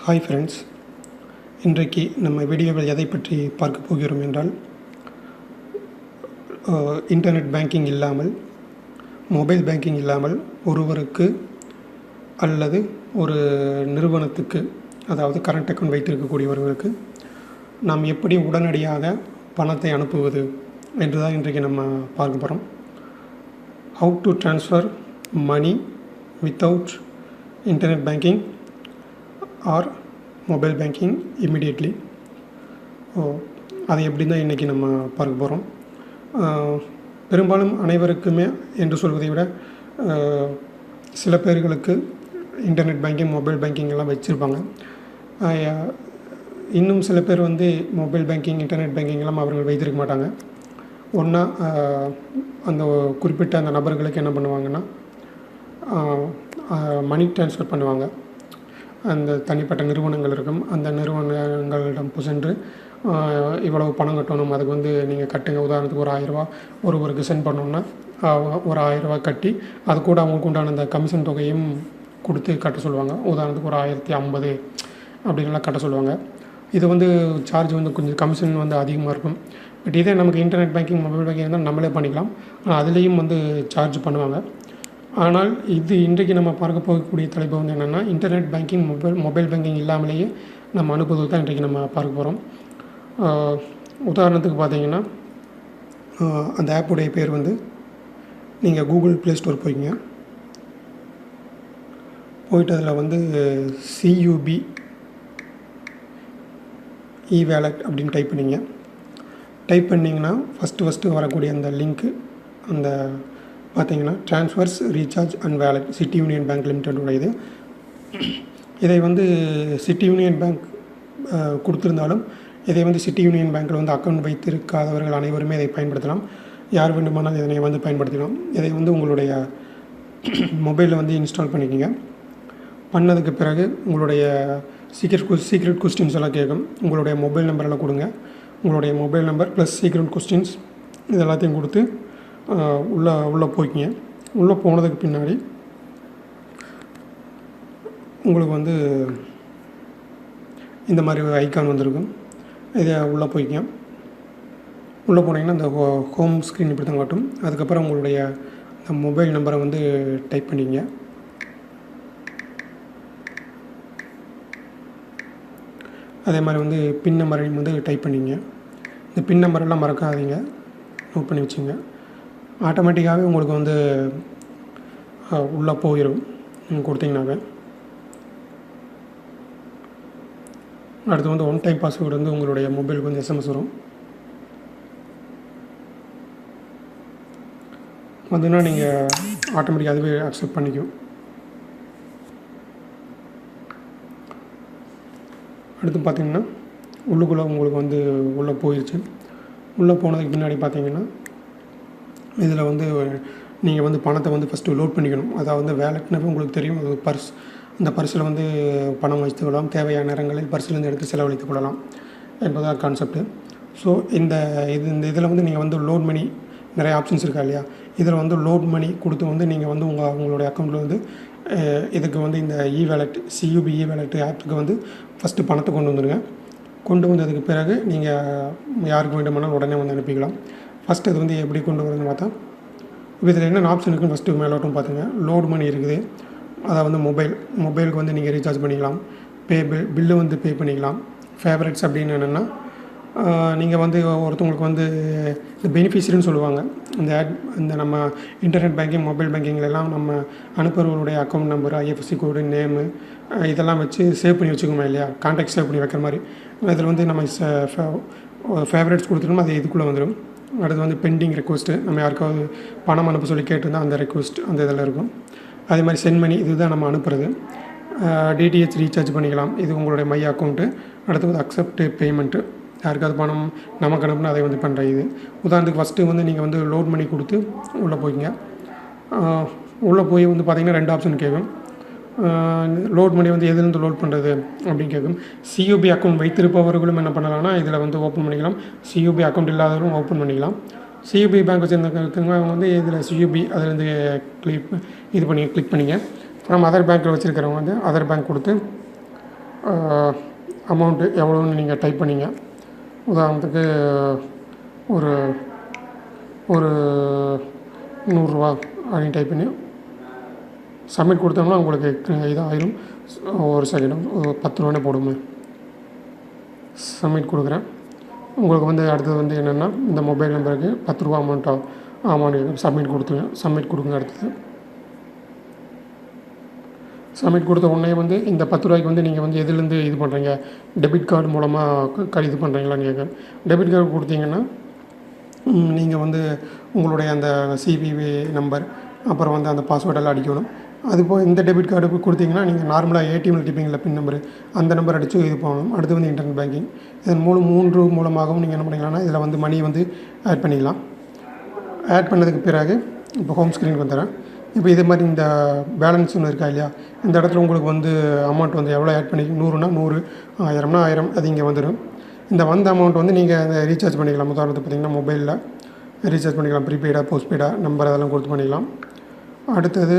Hi friends இன்றைக்கு நம்ம வீடியோவில் எதை பற்றி பார்க்க போகிறோம் என்றால் இன்டர்நெட் பேங்கிங் இல்லாமல் மொபைல் பேங்கிங் இல்லாமல் ஒருவருக்கு அல்லது ஒரு நிறுவனத்துக்கு அதாவது கரண்ட் அக்கௌண்ட் வைத்திருக்கக்கூடியவர்களுக்கு நாம் எப்படி உடனடியாக பணத்தை அனுப்புவது என்று தான் இன்றைக்கு நம்ம பார்க்க போகிறோம் how to transfer money without internet banking or mobile banking immediately ஓ அதை எப்படி தான் இன்றைக்கி நம்ம பார்க்க போகிறோம் பெரும்பாலும் அனைவருக்குமே என்று சொல்வதை விட சில பேர்களுக்கு இன்டர்நெட் பேங்கிங் மொபைல் பேங்கிங் எல்லாம் வச்சுருப்பாங்க. இன்னும் சில பேர் வந்து மொபைல் பேங்கிங் இன்டர்நெட் பேங்கிங் எல்லாம் அவர்கள் வைத்திருக்க மாட்டாங்க. ஒன்றா அந்த குறிப்பிட்ட அந்த நபர்களுக்கு என்ன பண்ணுவாங்கன்னா மணி ட்ரான்ஸ்ஃபர் பண்ணுவாங்க. அந்த தனிப்பட்ட நிறுவனங்கள் இருக்கும். அந்த நிறுவனங்களிடம் சென்று இவ்வளவு பணம் கட்டணும். அதுக்கு வந்து நீங்கள் கட்டுங்க. உதாரணத்துக்கு ஒரு ஆயிரரூவா ஒருவருக்கு சென்ட் பண்ணோன்னா ஒரு ஆயிரரூபா கட்டி அது கூட அவங்களுக்கு உண்டான அந்த கமிஷன் தொகையும் கொடுத்து கட்ட சொல்லுவாங்க. உதாரணத்துக்கு ஒரு ஆயிரத்தி ஐம்பது அப்படின்லாம் கட்ட சொல்லுவாங்க. இது வந்து சார்ஜ் வந்து கொஞ்சம் கமிஷன் வந்து அதிகமாக இருக்கும். பட் இதே நமக்கு இன்டர்நெட் பேங்கிங் மொபைல் பேங்கிங் இருந்தால் நம்மளே பண்ணிக்கலாம். ஆனால் அதுலேயும் வந்து சார்ஜ் பண்ணுவாங்க. ஆனால் இது இன்றைக்கு நம்ம பார்க்க போகக்கூடிய தலைப்பு வந்து என்னென்னா internet banking mobile mobile banking இல்லாமலேயே நம்ம அனுப்புவது தான் இன்றைக்கு நம்ம பார்க்க போகிறோம் உதாரணத்துக்கு பார்த்தீங்கன்னா அந்த ஆப்புடைய பேர் வந்து நீங்கள் கூகுள் ப்ளே ஸ்டோர் போய்ங்க போயிட்டு அதில் வந்து சியூபி இ வேலட் அப்படின்னு டைப் பண்ணிங்க. டைப் பண்ணிங்கன்னா ஃபஸ்ட்டு ஃபஸ்ட்டு வரக்கூடிய அந்த லிங்க்கு அந்த பார்த்தீங்கன்னா transfers recharge and wallet City Union Bank லிமிடெடோட இது இதை வந்து சிட்டி யூனியன் பேங்க் கொடுத்துருந்தாலும் இதை வந்து சிட்டி யூனியன் பேங்க்கில் வந்து அக்கௌண்ட் வைத்திருக்காதவர்கள் அனைவருமே இதை பயன்படுத்தலாம். யார் வேண்டுமானாலும் இதனை வந்து பயன்படுத்தலாம். இதை வந்து உங்களுடைய மொபைலில் வந்து இன்ஸ்டால் பண்ணிக்கோங்க. பண்ணதுக்கு பிறகு உங்களுடைய சீக்ரெட் கொஸ் சீக்ரெட் கொஸ்டின்ஸ் எல்லாம் கேட்கும். உங்களுடைய மொபைல் நம்பர் எல்லாம் கொடுங்க. உங்களுடைய mobile number plus secret questions இது எல்லாத்தையும் கொடுத்து உள்ளே உள்ளே போய்க்கிங்க. உள்ளே போனதுக்கு பின்னாடி உங்களுக்கு வந்து இந்த மாதிரி ஒரு ஐக்கான் வந்திருக்கும். இதை உள்ளே போய்க்கிங்க. உள்ளே போனீங்கன்னா இந்த ஹோ- ஹோம் ஸ்க்ரீன் இப்படி தான் காட்டும். அதுக்கப்புறம் உங்களுடைய இந்த மொபைல் நம்பரை வந்து டைப் பண்ணிங்க அதே மாதிரி வந்து பின் நம்பரையும் வந்து டைப் பண்ணிங்க இந்த பின் நம்பரெல்லாம் மறக்காதீங்க. நோட் பண்ணி வச்சுங்க. ஆட்டோமேட்டிக்காகவே உங்களுக்கு வந்து உள்ளே போயிடும் நீங்கள் அடுத்து வந்து ஒன் டைம் பாஸ்வேர்டு வந்து உங்களுடைய மொபைலுக்கு வந்து எஸ்எம்எஸ் வரும். வந்துன்னா நீங்கள் ஆட்டோமேட்டிக்காக அதுவே அக்செப்ட் பண்ணிக்கும். அடுத்து பார்த்தீங்கன்னா உள்ளுக்குள்ளே உங்களுக்கு வந்து உள்ளே போயிடுச்சு உள்ளே போனதுக்கு பின்னாடி பார்த்தீங்கன்னா இதில் வந்து நீங்கள் வந்து பணத்தை வந்து ஃபஸ்ட்டு லோட் பண்ணிக்கணும். அதாவது வேலட்னாவே உங்களுக்கு தெரியும். அது பர்ஸ் அந்த பர்ஸில் வந்து பணம் வைத்து கொள்ளலாம் தேவையான நேரங்களில் பர்ஸ்லேருந்து எடுத்து செலவழித்துக் கொள்ளலாம் என்பதாக கான்செப்ட்டு ஸோ இந்த இது இந்த இதில் வந்து நீங்கள் வந்து லோட் மணி நிறைய ஆப்ஷன்ஸ் இருக்கா இல்லையா? இதில் வந்து லோட் மணி கொடுத்து வந்து நீங்கள் வந்து உங்கள் உங்களுடைய அக்கௌண்ட்டில் வந்து இதுக்கு வந்து இந்த இ வேலட் சியூபி இ வேலட் ஆப்புக்கு வந்து ஃபஸ்ட்டு பணத்தை கொண்டு வந்துடுங்க. கொண்டு வந்ததுக்கு பிறகு நீங்கள் யாருக்கு வேண்டுமானாலும் உடனே வந்து அனுப்பிக்கலாம். ஃபஸ்ட் அது வந்து எப்படி கொண்டு வரதுன்னு பார்த்தா இப்போ இதில் என்னென்ன ஆப்ஷன் இருக்குன்னு ஃபஸ்ட்டு மேலோட்டம் பார்த்துங்க. லோடு மணி இருக்குது. அதை வந்து மொபைல் மொபைலுக்கு வந்து நீங்கள் ரீசார்ஜ் பண்ணிக்கலாம். பே பில் பில்லு வந்து பே பண்ணிக்கலாம். ஃபேவரட்ஸ் அப்படின்னு என்னென்னா நீங்கள் வந்து ஒருத்தவங்களுக்கு வந்து இந்த பெனிஃபிஷரின்னு சொல்லுவாங்க. இந்த ஆட் இந்த நம்ம இன்டர்நெட் பேங்கிங் மொபைல் பேங்கிங்லலாம் நம்ம அனுப்புகிறவங்களுடைய account number IFSC code name இதெல்லாம் வச்சு சேவ் பண்ணி வச்சுக்கோமா இல்லையா? கான்டாக்ட் சேவ் பண்ணி வைக்கிற மாதிரி. இதில் வந்து நம்ம ஃபேவரட்ஸ் கொடுத்துட்டோம்னா அது இதுக்குள்ளே வந்துடும் அடுத்து வந்து பெண்டிங் ரெக்வஸ்ட்டு நம்ம யாருக்காவது பணம் அனுப்ப சொல்லி கேட்டிருந்தால் அந்த ரெக்வஸ்ட் அந்த இதில் இருக்கும். அதே மாதிரி சென்ட் மணி இதுதான் நம்ம அனுப்புறது. டிடிஹெச் ரீசார்ஜ் பண்ணிக்கலாம். இது உங்களுடைய மை அக்கௌண்ட்டு அடுத்து வந்து அக்செப்ட் பேமெண்ட்டு யாருக்காவது பணம் நமக்கு அனுப்புனா அதை வந்து பண்ணுற இது. உதாரணத்துக்கு ஃபஸ்ட்டு வந்து நீங்கள் வந்து லோட் பண்ணி கொடுத்து உள்ளே போய்ங்க உள்ளே போய் வந்து பார்த்தீங்கன்னா ரெண்டு ஆப்ஷன் கேட்கும். லோட் பண்ணி வந்து எதுலேருந்து லோட் பண்ணுறது அப்படின்னு கேட்கும். சியூபி அக்கௌண்ட் வைத்திருப்பவர்களும் என்ன பண்ணலாம்னா இதில் வந்து ஓப்பன் பண்ணிக்கலாம். சியூபி அக்கௌண்ட் இல்லாதவரும் ஓப்பன் பண்ணிக்கலாம். சியூபி பேங்க் வச்சுருந்தவங்க அவங்க வந்து இதில் சியூபி அதுலேருந்து கிளிக் இது பண்ணி கிளிக் பண்ணிங்க. அப்புறம் அதர் பேங்க்கில் வச்சுருக்கிறவங்க வந்து அதர் பேங்க் கொடுத்து அமௌண்ட்டு எவ்வளோன்னு நீங்கள் டைப் பண்ணிங்க. உதாரணத்துக்கு ஒரு ஒரு நூறுரூவா அப்படின்னு டைப் பண்ணி சப்மிட் கொடுத்தோம்னா உங்களுக்கு இதாகிடும் ஒரு செகண்ட் ஒரு பத்து ரூபானே போடுமே சப்மிட் கொடுக்குறேன். உங்களுக்கு வந்து அடுத்தது வந்து என்னென்னா இந்த மொபைல் நம்பருக்கு பத்து ரூபா அமௌண்ட் அமௌண்ட் சப்மிட் கொடுத்துருங்க. சப்மிட் கொடுங்க அடுத்தது. சப்மிட் கொடுத்த உடனே வந்து இந்த பத்து ரூபாய்க்கு வந்து நீங்கள் வந்து எதுலேருந்து இது பண்ணுறீங்க டெபிட் கார்டு மூலமாக க இது பண்ணுறீங்களான்னு கேட்குறேன். டெபிட் கார்டு கொடுத்தீங்கன்னா நீங்கள் வந்து உங்களுடைய அந்த சிபிவி நம்பர் அப்புறம் வந்து அந்த பாஸ்வேர்டெல்லாம் அடிக்கணும். அது போக இந்த டெபிட் கார்டு கொடுத்தீங்கன்னா நீங்கள் நார்மலாக ஏடிஎம்மில் டிப்பிங்கில் பின் நம்பர் அந்த நம்பர் அடித்து இது பண்ணணும். அடுத்து வந்து இன்டர்நெட் பேங்கிங் இதன் மூலம் மூன்று மூலமாகவும் நீங்கள் என்ன பண்ணிக்கலாம்னா இதில் வந்து மணி வந்து ஆட் பண்ணிக்கலாம். ஆட் பண்ணதுக்கு பிறகு இப்போ ஹோம் ஸ்க்ரீனுக்கு வந்துடுறேன். இப்போ இதே மாதிரி இந்த பேலன்ஸ் ஒன்று இருக்கா இல்லையா இந்த இடத்துல உங்களுக்கு வந்து அமௌண்ட் வந்து எவ்வளோ ஆட் பண்ணி நூறுனா நூறு ஆயிரம்னா ஆயிரம் அது இங்கே வந்துடும். இந்த வந்த அமௌண்ட் வந்து நீங்கள் ரீசார்ஜ் பண்ணிக்கலாம். உதாரணத்துக்கு பார்த்தீங்கன்னா மொபைலில் ரீசார்ஜ் பண்ணிக்கலாம். ப்ரீபெய்டாக போஸ்ட்பெய்டாக நம்பர் அதெல்லாம் கொடுத்து பண்ணிக்கலாம். அடுத்தது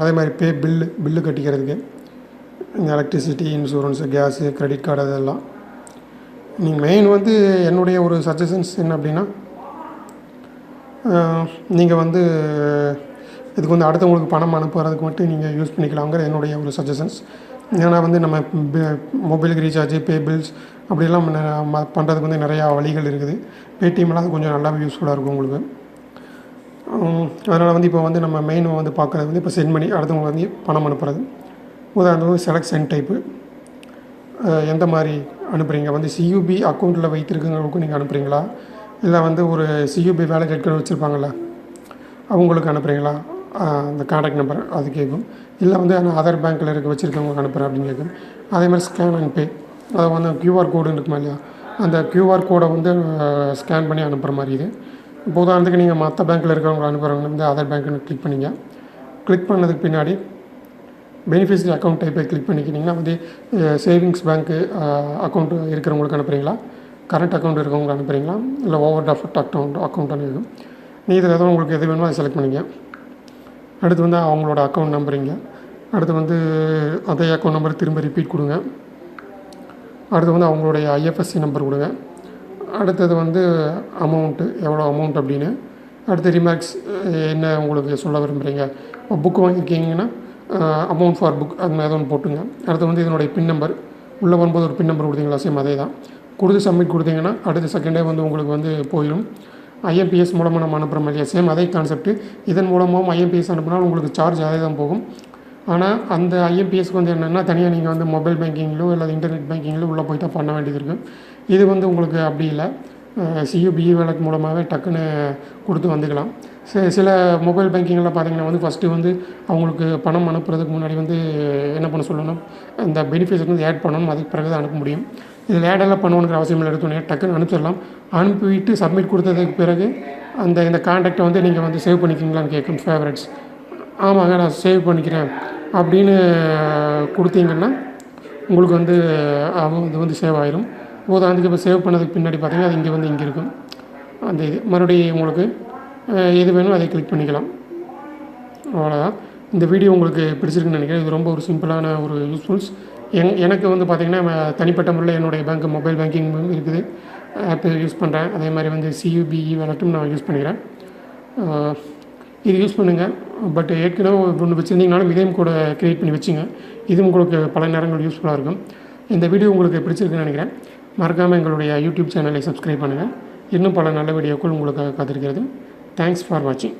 அதே மாதிரி பே பில்லு பில்லு கட்டிக்கிறதுக்கு இந்த electricity insurance gas credit card அதெல்லாம். நீங்கள் மெயின் வந்து என்னுடைய ஒரு சஜஷன்ஸ் என்ன அப்படின்னா நீங்கள் வந்து இதுக்கு வந்து அடுத்தவங்களுக்கு பணம் அனுப்புறதுக்கு மட்டும் நீங்கள் யூஸ் பண்ணிக்கலாங்கிற என்னுடைய ஒரு சஜஷன்ஸ் ஏன்னா வந்து நம்ம மொபைலுக்கு ரீசார்ஜ் பே பில்ஸ் அப்படிலாம் பண்ணுறதுக்கு வந்து நிறையா வழிகள் இருக்குது. பேடிஎம்லாம் அது கொஞ்சம் நல்லாவே யூஸ்ஃபுல்லாக இருக்கும் உங்களுக்கு. அதனால் வந்து இப்போ வந்து நம்ம மெயின் வந்து பார்க்குறது வந்து இப்போ சென்ட் பண்ணி அடுத்தவங்க வந்து பணம் அனுப்புறது. உதாரணத்துக்கு செலக்ட் சென்ட் டைப்பு எந்த மாதிரி அனுப்புகிறீங்க வந்து சியூபி அக்கௌண்ட்டில் வைத்திருக்கிறவங்களுக்கும் நீங்கள் அனுப்புகிறீங்களா இல்லை வந்து ஒரு சியூபி வேலை கேட்க வச்சுருப்பாங்கள்ல அவங்களுக்கு அனுப்புகிறீங்களா அந்த காண்டாக்ட் நம்பர் அது கேட்கும். இல்லை வந்து நான் அதர் பேங்க்கில் இருக்க வச்சுருக்கவங்களுக்கு அனுப்புகிறேன் அப்படின்னு கேட்கும். அதே மாதிரி ஸ்கேன் அண்ட் பே அதை வந்து க்யூஆர் கோடுன்னு இருக்குமா இல்லையா? அந்த க்யூஆர் கோடை வந்து ஸ்கேன் பண்ணி அனுப்புகிற மாதிரி இது. இப்போ உதாரணத்துக்கு நீங்கள் மற்ற பேங்க்கில் இருக்கிறவங்க அனுப்புகிறவங்க வந்து அதர் பேங்க்னு கிளிக் பண்ணிங்க. கிளிக் பண்ணதுக்கு பின்னாடி பெனிஃபிஷரி அக்கௌண்ட் டைப்பை கிளிக் பண்ணிக்கிட்டிங்கன்னா வந்து சேவிங்ஸ் பேங்க்கு அக்கௌண்ட் இருக்கிறவங்களுக்கு அனுப்புகிறீங்களா கரண்ட் அக்கௌண்ட் இருக்கிறவங்களுக்கு அனுப்புகிறீங்களா இல்லை ஓவர் டஃபட் அக்கௌண்ட் அக்கௌண்ட்னு இருக்கும். நீ இதில் எதுவும் உங்களுக்கு எது வேணுமோ அதை செலக்ட் பண்ணிங்க. அடுத்து வந்து அவங்களோட அக்கௌண்ட் நம்பரிங்க அடுத்து வந்து அதே அக்கௌண்ட் நம்பர் திரும்ப ரிப்பீட் கொடுங்க. அடுத்து வந்து அவங்களுடைய ஐஎஃப்எஸ்சி நம்பர் கொடுங்க. அடுத்தது வந்து அமௌண்ட்டு எவ்வளோ அமௌண்ட் அப்படின்னு. அடுத்து ரிமார்க்ஸ் என்ன உங்களுக்கு சொல்ல விரும்புகிறீங்க இப்போ புக் வாங்கியிருக்கீங்கன்னா அமௌண்ட் ஃபார் புக் அது மாதிரி ஏதோ ஒன்று போட்டுங்க. அடுத்து வந்து இதனுடைய பின் நம்பர் உள்ளே வரும்போது ஒரு பின் நம்பர் கொடுத்தீங்களா? சேம் அதே தான் கொடுத்து சப்மிட் கொடுத்தீங்கன்னா அடுத்த செகண்டே வந்து உங்களுக்கு வந்து போயிடும். ஐஎம்பிஎஸ் மூலமாக நம்ம அனுப்புகிற மாதிரியா? சேம் அதே கான்செப்ட் இதன் மூலமாகவும் ஐஎம்பிஎஸ் அனுப்புனால் உங்களுக்கு சார்ஜ் அதே தான் போகும். ஆனால் அந்த ஐஎம்பிஎஸ்க்கு வந்து என்னென்னா தனியாக நீங்கள் வந்து மொபைல் பேங்கிங்லோ இல்லை இன்டர்நெட் பேங்கிங்லோ உள்ளே போய் தான் பண்ண வேண்டியது இருக்குது இது வந்து உங்களுக்கு அப்படி இல்லை. சியூபிஇ வேலட் மூலமாகவே டக்குன்னு கொடுத்து வந்துக்கலாம். சில மொபைல் பேங்கிங்கில் பார்த்தீங்கன்னா வந்து ஃபஸ்ட்டு வந்து அவங்களுக்கு பணம் அனுப்புறதுக்கு முன்னாடி வந்து என்ன பண்ண சொல்லணும்? இந்த பெனிஃபிட்ஸ் வந்து ஆட் பண்ணணும். அதுக்கு பிறகு தான் அனுப்ப முடியும். இதில் ஆடெல்லாம் பண்ணணுங்கிற அவசியம் இல்லை. எடுத்தோடனே டக்குன்னு அனுப்பிச்சிடலாம். அனுப்பிவிட்டு சப்மிட் கொடுத்ததுக்கு பிறகு அந்த இந்த காண்டாக்டை வந்து நீங்கள் வந்து சேவ் பண்ணிக்கிங்களான்னு கேட்கும் ஃபேவரட்ஸ் ஆமாங்க நான் சேவ் பண்ணிக்கிறேன் அப்படின்னு கொடுத்தீங்கன்னா உங்களுக்கு வந்து அவங்க இது வந்து சேவ் ஆயிரும். உதாரணத்துக்கு இப்போ சேவ் பண்ணதுக்கு பின்னாடி பார்த்தீங்கன்னா அது இங்கே வந்து இங்கே இருக்கும். அந்த இது மறுபடியும் உங்களுக்கு எது வேணும் அதை கிளிக் பண்ணிக்கலாம். அவ்வளோதான் இந்த வீடியோ உங்களுக்கு பிடிச்சிருக்குன்னு நினைக்கிறேன். இது ரொம்ப ஒரு சிம்பிளான ஒரு யூஸ்ஃபுல்ஸ் என் எனக்கு வந்து பார்த்திங்கன்னா தனிப்பட்ட முறையில் என்னுடைய பேங்க் மொபைல் பேங்கிங் இருக்குது. ஆப் யூஸ் பண்ணுறேன் அதே மாதிரி வந்து சியூபிஇ வேலட்டும் நான் யூஸ் பண்ணிக்கிறேன். இது யூஸ் பண்ணுங்கள் பட் ஏற்கனவே ஒன்று வச்சுருந்தீங்கனாலும் இதையும் கூட க்ரியேட் பண்ணி வச்சுங்க. இதுவும் உங்களுக்கு பல நேரங்கள் யூஸ்ஃபுல்லாக இருக்கும். இந்த வீடியோ உங்களுக்கு பிடிச்சிருக்குன்னு நினைக்கிறேன். மறக்காமல் எங்களுடைய யூடியூப் சேனலை சப்ஸ்கிரைப் பண்ணுங்கள் இன்னும் பல நல்ல வீடியோக்கள் உங்களுக்காக காத்திருக்கிறது. தேங்க்ஸ் ஃபார் வாட்சிங்